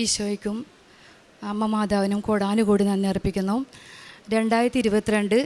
ഈശോയ്ക്കും അമ്മ മാതാവിനും കോടാനുകൂടി നന്ദി അർപ്പിക്കുന്നു. രണ്ടായിരത്തി ഇരുപത്തിരണ്ട്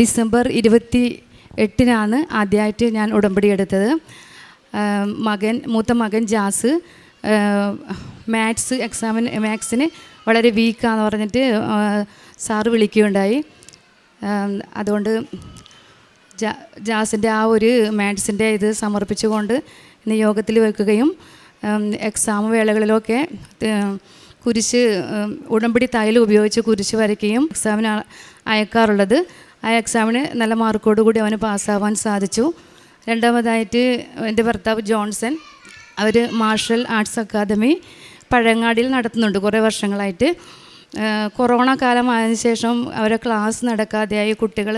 ഡിസംബർ ഇരുപത്തി എട്ടിനാണ് ആദ്യമായിട്ട് ഞാൻ ഉടമ്പടി എടുത്തത്. മകൻ മൂത്ത മകൻ ജാസ് മാത്സ് എക്സാമിന് മാത്സിന് വളരെ വീക്കാന്ന് പറഞ്ഞിട്ട് സാറ് വിളിക്കുകയുണ്ടായി. അതുകൊണ്ട് ജാസിന്റെ ആ ഒരു മാത്സിന്റെ ഇത് സമർപ്പിച്ചുകൊണ്ട് ഇന്ന് യോഗത്തിൽ വെക്കുകയും എക്സാം വേളകളിലൊക്കെ കുരിശ് ഉടമ്പടി തൈലം ഉപയോഗിച്ച് കുരിശ് വരയ്ക്കുകയും എക്സാമിന് അയക്കാറുള്ളത്. ആ എക്സാമിന് നല്ല മാർക്കോടുകൂടി അവന് പാസ്സാവാൻ സാധിച്ചു. രണ്ടാമതായിട്ട് എന്റെ ഭർത്താവ് ജോൺസൺ അവർ മാർഷൽ ആർട്സ് അക്കാദമി പഴങ്ങാടിയിൽ നടത്തുന്നുണ്ട് കുറേ വർഷങ്ങളായിട്ട്. കൊറോണ കാലമായതിനു ശേഷം അവരെ ക്ലാസ് നടക്കാതെയായി കുട്ടികൾ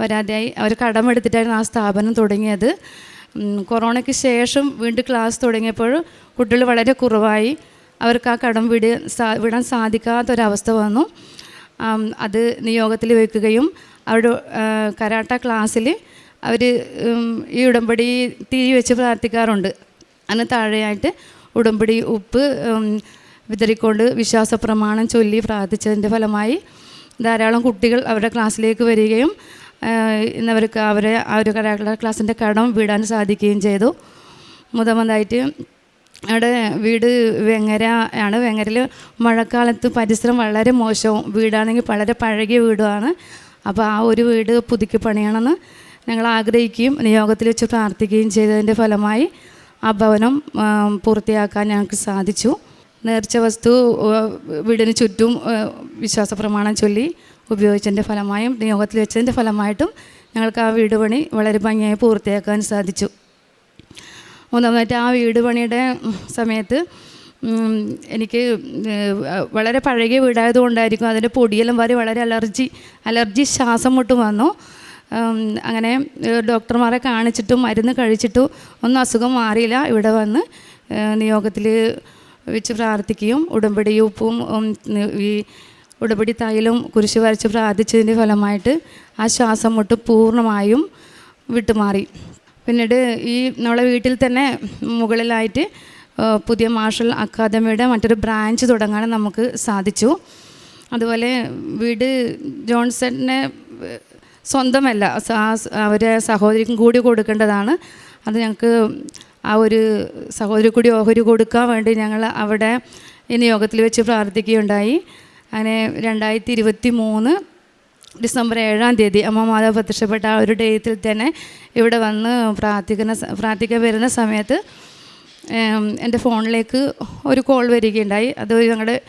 വരാതെയായി അവർ കടമെടുത്തിട്ടായിരുന്നു ആ സ്ഥാപനം തുടങ്ങിയത്. കൊറോണയ്ക്ക് ശേഷം വീണ്ടും ക്ലാസ് തുടങ്ങിയപ്പോൾ കുട്ടികൾ വളരെ കുറവായി. അവർക്ക് ആ കടം വിട വിടാൻ സാധിക്കാത്തൊരവസ്ഥ വന്നു. അത് നിയോഗത്തിൽ വെക്കുകയും അവരുടെ കരാട്ട ക്ലാസ്സിൽ അവർ ഈ ഉടമ്പടി തീ വെച്ച് പ്രാർത്ഥിക്കാറുണ്ട്. അതിന് താഴെയായിട്ട് ഉടമ്പടി ഉപ്പ് വിതറിക്കൊണ്ട് വിശ്വാസ പ്രമാണം ചൊല്ലി പ്രാർത്ഥിച്ചതിന്റെ ഫലമായി ധാരാളം കുട്ടികൾ അവരുടെ ക്ലാസ്സിലേക്ക് വരികയും ഇന്നവർക്ക് അവരെ ആ ഒരു കരാട്ട ക്ലാസ്സിന്റെ കടം വിടാൻ സാധിക്കുകയും ചെയ്തു. മുതമതായിട്ട് അവിടെ വീട് വെങ്ങര ആണ്. വെങ്ങരയിൽ മഴക്കാലത്ത് പരിസരം വളരെ മോശവും. വീടാണെങ്കിൽ വളരെ പഴകിയ വീടുമാണ്. അപ്പോൾ ആ ഒരു വീട് പുതുക്കി പണിയണമെന്ന് ഞങ്ങൾ ആഗ്രഹിക്കുകയും നിയോഗത്തിൽ വെച്ച് പ്രാർത്ഥിക്കുകയും ചെയ്തതിന്റെ ഫലമായി ആ ഭവനം പൂർത്തിയാക്കാൻ ഞങ്ങൾക്ക് സാധിച്ചു. നേർച്ച വസ്തു വീടിന് ചുറ്റും വിശ്വാസ പ്രമാണം ചൊല്ലി ഉപയോഗിച്ചതിന്റെ ഫലമായും നിയോഗത്തിൽ വെച്ചതിന്റെ ഫലമായിട്ടും ഞങ്ങൾക്ക് ആ വീട് പണി വളരെ ഭംഗിയായി പൂർത്തിയാക്കാൻ സാധിച്ചു. മൂന്നാമതായിട്ട് ആ വീട് പണിയുടെ സമയത്ത് എനിക്ക് വളരെ പഴകിയ വീടായതുകൊണ്ടായിരിക്കും അതിന്റെ പൊടിയെല്ലാം വരെ വളരെ അലർജി അലർജി ശ്വാസം മുട്ടും വന്നു. അങ്ങനെ ഡോക്ടർമാരെ കാണിച്ചിട്ടും മരുന്ന് കഴിച്ചിട്ടും ഒന്നും അസുഖം മാറിയില്ല. ഇവിടെ വന്ന് നിയോഗത്തിൽ വെച്ച് പ്രാർത്ഥിക്കുകയും ഉടമ്പടി ഉപ്പും ഈ ഉടമ്പടി തൈലം കുരിശ് വരച്ച് പ്രാർത്ഥിച്ചതിന്റെ ഫലമായിട്ട് ആ ശ്വാസം മുട്ട് പൂർണമായും വിട്ടുമാറി. പിന്നീട് ഈ നമ്മളെ വീട്ടിൽ തന്നെ മുകളിലായിട്ട് പുതിയ മാർഷൽ അക്കാദമിയുടെ മറ്റൊരു ബ്രാഞ്ച് തുടങ്ങാൻ നമുക്ക് സാധിച്ചു. അതുപോലെ വീട് ജോൺസണിനെ സ്വന്തമല്ല അവരെ സഹോദരിക്കും കൂടി കൊടുക്കേണ്ടതാണ്. അത് ഞങ്ങൾക്ക് ആ ഒരു സഹോദരി കൂടി ഓഹരി കൊടുക്കാൻ വേണ്ടി ഞങ്ങൾ അവിടെ ഈ നിയോഗത്തിൽ വെച്ച് പ്രാർത്ഥിക്കുകയുണ്ടായി. അങ്ങനെ രണ്ടായിരത്തി ഇരുപത്തി മൂന്ന് ഡിസംബർ ഏഴാം തീയതി അമ്മ മാതാവ് പ്രത്യക്ഷപ്പെട്ട ആ ഒരു ഡേറ്റിൽ തന്നെ ഇവിടെ വന്ന് പ്രാർത്ഥിക്കുന്ന പ്രാർത്ഥിക്കാൻ വരുന്ന സമയത്ത് എന്റെ ഫോണിലേക്ക് ഒരു കോൾ വരികയുണ്ടായി. അത് ഞങ്ങളുടെ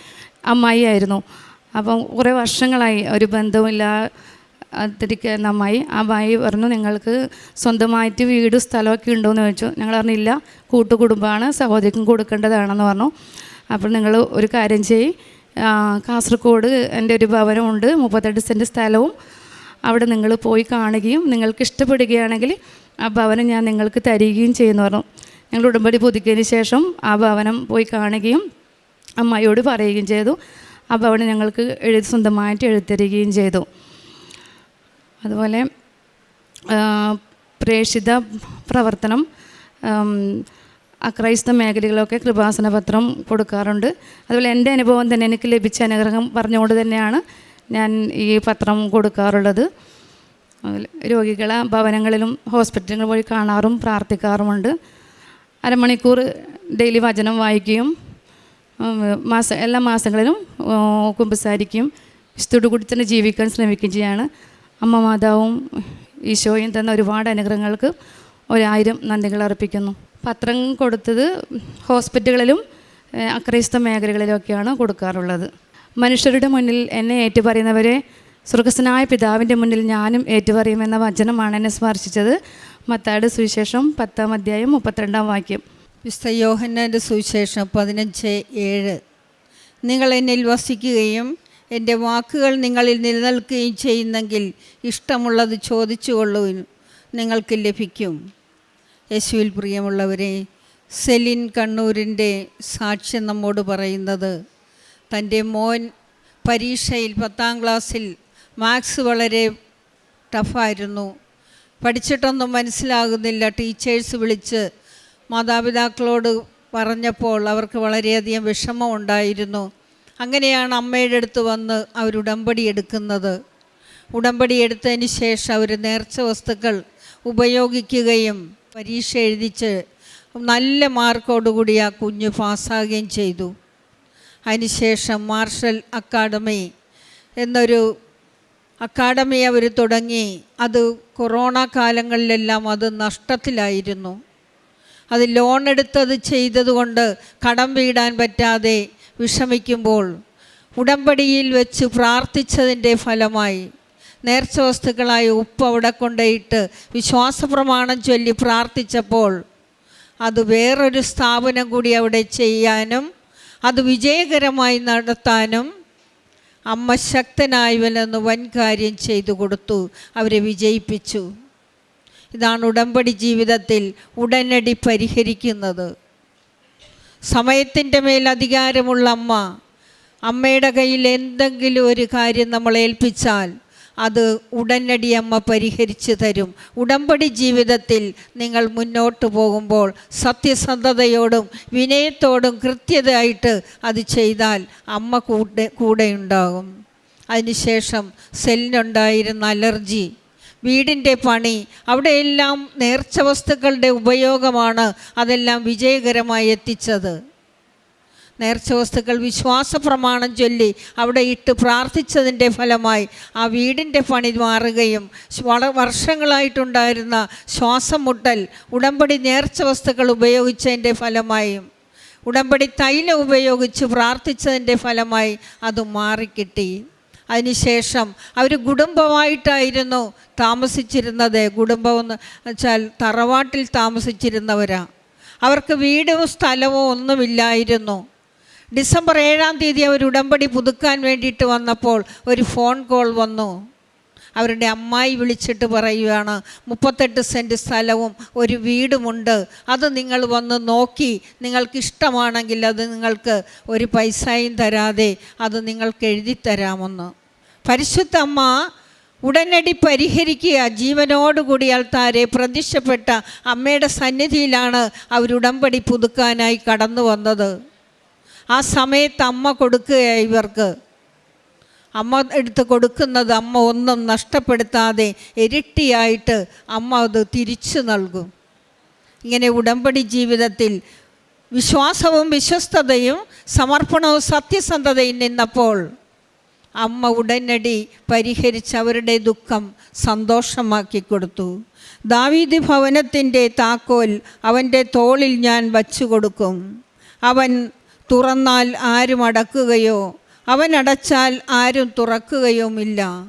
അമ്മായി ആയിരുന്നു. അപ്പം കുറേ വർഷങ്ങളായി ഒരു ബന്ധവുമില്ല അതിരിക്കുന്ന അമ്മായി. ആ അമ്മായി പറഞ്ഞു നിങ്ങൾക്ക് സ്വന്തമായിട്ട് വീട് സ്ഥലമൊക്കെ ഉണ്ടോയെന്ന് ചോദിച്ചു. ഞങ്ങൾ പറഞ്ഞില്ല കൂട്ടുകുടുംബമാണ് സഹോദരിക്കും കൊടുക്കേണ്ടതാണെന്ന് പറഞ്ഞു. അപ്പോൾ നിങ്ങൾ ഒരു കാര്യം ചെയ്യ് കാസർഗോഡ് എന്റെ ഒരു ഭവനമുണ്ട്. മുപ്പത്തെട്ട് സെന്റ് സ്ഥലവും അവിടെ നിങ്ങൾ പോയി കാണുകയും നിങ്ങൾക്ക് ഇഷ്ടപ്പെടുകയാണെങ്കിൽ ആ ഭവനം ഞാൻ നിങ്ങൾക്ക് തരികയും ചെയ്യുന്നു പറഞ്ഞു. ഞങ്ങൾ ഉടമ്പടി പുതുക്കിയതിന് ശേഷം ആ ഭവനം പോയി കാണുകയും അമ്മയോട് പറയുകയും ചെയ്തു. ആ ഭവനം ഞങ്ങൾക്ക് എഴുതി സ്വന്തമായിട്ട് എഴുത്തരികയും ചെയ്തു. അതുപോലെ പ്രേക്ഷിത പ്രവർത്തനം അക്രൈസ്ത മേഖലകളിലൊക്കെ കൃപാസന പത്രം കൊടുക്കാറുണ്ട്. അതുപോലെ എന്റെ അനുഭവം തന്നെ എനിക്ക് ലഭിച്ച അനുഗ്രഹം പറഞ്ഞുകൊണ്ട് തന്നെയാണ് ഞാൻ ഈ പത്രം കൊടുക്കാറുള്ളത്. രോഗികളെ ഭവനങ്ങളിലും ഹോസ്പിറ്റലുകളിൽ പോയി കാണാറും പ്രാർത്ഥിക്കാറുമുണ്ട്. അരമണിക്കൂർ ഡെയിലി വചനം വായിക്കുകയും മാസ എല്ലാ മാസങ്ങളിലും കുമ്പസാരിക്കും കുമ്പസാരിക്കുകയും കൂടി തന്നെ ജീവിക്കാൻ ശ്രമിക്കുകയും ചെയ്യാണ്. അമ്മ മാതാവും ഈശോയും തന്ന ഒരുപാട് അനുഗ്രഹങ്ങൾക്ക് ഒരായിരം നന്ദികൾ അർപ്പിക്കുന്നു. പത്രം കൊടുത്തത് ഹോസ്പിറ്റലുകളിലും അക്രൈസ്ത മേഖലകളിലൊക്കെയാണ് കൊടുക്കാറുള്ളത്. മനുഷ്യരുടെ മുന്നിൽ എന്നെ ഏറ്റുപറയുന്നവരെ സ്വർഗസ്വനായ പിതാവിന്റെ മുന്നിൽ ഞാനും ഏറ്റുപറയുമെന്ന വചനമാണ് എന്നെ സ്പർശിച്ചത്. മത്താട് സുവിശേഷം പത്താം അധ്യായം മുപ്പത്തിരണ്ടാം വാക്യം. വിശുദ്ധ യോഹന്നാന്റെ സുവിശേഷം പതിനഞ്ച് ഏഴ്. നിങ്ങൾ എന്നിൽ വസിക്കുകയും എന്റെ വാക്കുകൾ നിങ്ങളിൽ നിലനിൽക്കുകയും ചെയ്യുന്നെങ്കിൽ ഇഷ്ടമുള്ളത് ചോദിച്ചുകൊള്ളുവിൻ നിങ്ങൾക്ക് ലഭിക്കും. യേശുവിൽ പ്രിയമുള്ളവരെ സെലിൻ കണ്ണൂരിന്റെ സാക്ഷ്യം നമ്മോട് പറയുന്നത് തന്റെ മോൻ പരീക്ഷയിൽ പത്താം ക്ലാസ്സിൽ മാത്സ് വളരെ ടഫായിരുന്നു. പഠിച്ചിട്ടൊന്നും മനസ്സിലാകുന്നില്ല. ടീച്ചേഴ്സ് വിളിച്ച് മാതാപിതാക്കളോട് പറഞ്ഞപ്പോൾ അവർക്ക് വളരെയധികം വിഷമമുണ്ടായിരുന്നു അങ്ങനെയാണ് അമ്മയുടെ അടുത്ത് വന്ന് അവർ ഉടമ്പടി എടുക്കുന്നത്. ഉടമ്പടി എടുത്തതിന് ശേഷം അവർ നേർച്ച വസ്തുക്കൾ ഉപയോഗിക്കുകയും പരീക്ഷ എഴുതിച്ച് നല്ല മാർക്കോടുകൂടി ആ കുഞ്ഞ് പാസ്സാകുകയും ചെയ്തു. അതിനുശേഷം മാർഷൽ അക്കാഡമി എന്നൊരു അക്കാഡമി അവർ തുടങ്ങി. അത് കൊറോണ കാലങ്ങളിലെല്ലാം അത് നഷ്ടത്തിലായിരുന്നു. അത് ലോൺ എടുത്തത് ചെയ്തതുകൊണ്ട് കടം വീടാൻ പറ്റാതെ വിഷമിക്കുമ്പോൾ ഉടമ്പടിയിൽ വെച്ച് പ്രാർത്ഥിച്ചതിന്റെ ഫലമായി നേർച്ച വസ്തുക്കളായ ഉപ്പ് അവിടെ കൊണ്ടുപോയിട്ട് വിശ്വാസപ്രമാണം ചൊല്ലി പ്രാർത്ഥിച്ചപ്പോൾ അത് വേറൊരു സ്ഥാപനം കൂടി അവിടെ ചെയ്യാനും അത് വിജയകരമായി നടത്താനും അമ്മ ശക്തനായവനെന്ന് വൻകാര്യം ചെയ്തു കൊടുത്തു അവരെ വിജയിപ്പിച്ചു. ഇതാണ് ഉടമ്പടി ജീവിതത്തിൽ ഉടനടി പരിഹരിക്കുന്നത്. സമയത്തിന്റെ മേൽ അധികാരമുള്ള അമ്മ അമ്മയുടെ കയ്യിൽ എന്തെങ്കിലും ഒരു കാര്യം നമ്മൾ ഏൽപ്പിച്ചാൽ അത് ഉടനടി അമ്മ പരിഹരിച്ചു തരും. ഉടമ്പടി ജീവിതത്തിൽ നിങ്ങൾ മുന്നോട്ട് പോകുമ്പോൾ സത്യസന്ധതയോടും വിനയത്തോടും കൃത്യതയായിട്ട് അത് ചെയ്താൽ അമ്മ കൂടെ കൂടെയുണ്ടാകും അതിനുശേഷം സെല്ലിനുണ്ടായിരുന്ന അലർജി വീടിന്റെ പണി അവിടെയെല്ലാം നേർച്ച വസ്തുക്കളുടെ ഉപയോഗമാണ് അതെല്ലാം വിജയകരമായി എത്തിച്ചത്. നേർച്ച വസ്തുക്കൾ വിശ്വാസ പ്രമാണം ചൊല്ലി അവിടെ ഇട്ട് പ്രാർത്ഥിച്ചതിന്റെ ഫലമായി ആ വീടിന്റെ പണി മാറുകയും വർഷങ്ങളായിട്ടുണ്ടായിരുന്ന ശ്വാസം മുട്ടൽ ഉടമ്പടി നേർച്ച വസ്തുക്കൾ ഉപയോഗിച്ചതിന്റെ ഫലമായും ഉടമ്പടി തൈലം ഉപയോഗിച്ച് പ്രാർത്ഥിച്ചതിന്റെ ഫലമായി അത് മാറിക്കിട്ടി. അതിനുശേഷം അവർ കുടുംബമായിട്ടായിരുന്നു താമസിച്ചിരുന്നത്. കുടുംബം എന്ന് വെച്ചാൽ തറവാട്ടിൽ താമസിച്ചിരുന്നവരാണ് അവർക്ക് വീടും സ്ഥലവും ഒന്നുമില്ലായിരുന്നു. ഡിസംബർ ഏഴാം തീയതി അവർ ഉടമ്പടി പുതുക്കാൻ വേണ്ടിയിട്ട് വന്നപ്പോൾ ഒരു ഫോൺ കോൾ വന്നു. അവരുടെ അമ്മായി വിളിച്ചിട്ട് പറയുകയാണ് മുപ്പത്തെട്ട് സെന്റ് സ്ഥലവും ഒരു വീടുമുണ്ട്. അത് നിങ്ങൾ വന്ന് നോക്കി. നിങ്ങൾക്ക് ഇഷ്ടമാണെങ്കിൽ അത് നിങ്ങൾക്ക് ഒരു പൈസയും തരാതെ അത് നിങ്ങൾക്ക് എഴുതി തരാമെന്ന് പരിശുദ്ധ അമ്മ ഉടനടി പരിഹരിക്കുക. ജീവനോടുകൂടി ആൾത്താരെ പ്രതീക്ഷപ്പെട്ട അമ്മയുടെ സന്നിധിയിലാണ് അവരുടമ്പടി പുതുക്കാനായി കടന്നു വന്നത്. ആ സമയത്ത് അമ്മ കൊടുക്കുകയായി ഇവർക്ക്. അമ്മ എടുത്ത് കൊടുക്കുന്നത് അമ്മ ഒന്നും നഷ്ടപ്പെടുത്താതെ ഇരട്ടിയായിട്ട് അമ്മ അത് തിരിച്ചു നൽകും. ഇങ്ങനെ ഉടമ്പടി ജീവിതത്തിൽ വിശ്വാസവും വിശ്വസ്തതയും സമർപ്പണവും സത്യസന്ധതയും നിന്നപ്പോൾ അമ്മ ഉടനടി പരിഹരിച്ച് അവരുടെ ദുഃഖം സന്തോഷമാക്കി കൊടുത്തു. ദാവീദ് ഭവനത്തിന്റെ താക്കോൽ അവന്റെ തോളിൽ ഞാൻ വച്ചു കൊടുക്കും. അവൻ തുറന്നാൽ ആരും അടക്കുകയോ അവൻ അടച്ചാൽ ആരും തുറക്കുകയുമില്ല.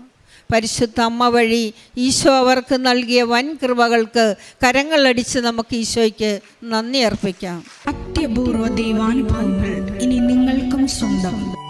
പരിശുദ്ധ അമ്മ വഴി ഈശോ അവർക്ക് നൽകിയ വൻ കൃപകൾക്ക് കരങ്ങളടിച്ച് നമുക്ക് ഈശോയ്ക്ക് നന്ദി അർപ്പിക്കാം. അത്യപൂർവ ദൈവാനുഭവങ്ങൾ ഇനി നിങ്ങൾക്കും സ്വന്തം.